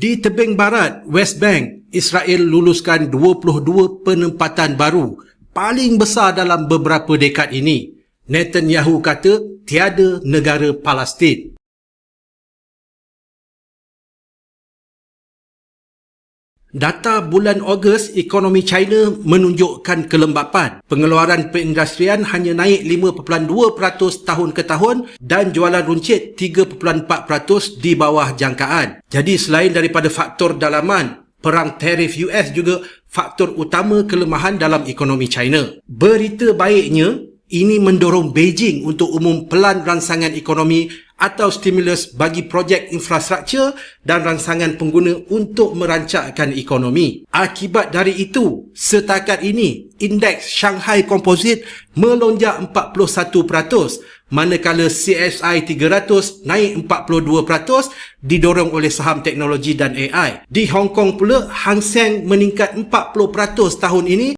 Di tebing barat, West Bank, Israel luluskan 22 penempatan baru, paling besar dalam beberapa dekad ini. Netanyahu kata tiada negara Palestin. Data bulan Ogos ekonomi China menunjukkan kelembapan. Pengeluaran perindustrian hanya naik 5.2% tahun ke tahun dan jualan runcit 3.4% di bawah jangkaan. Jadi selain daripada faktor dalaman, perang tarif US juga faktor utama kelemahan dalam ekonomi China. Berita baiknya, ini mendorong Beijing untuk umum pelan rangsangan ekonomi atau stimulus bagi projek infrastruktur dan rangsangan pengguna untuk merancangkan ekonomi. Akibat dari itu, setakat ini, indeks Shanghai Composite melonjak 41%, manakala CSI 300 naik 42% didorong oleh saham teknologi dan AI. Di Hong Kong pula, Hang Seng meningkat 40% tahun ini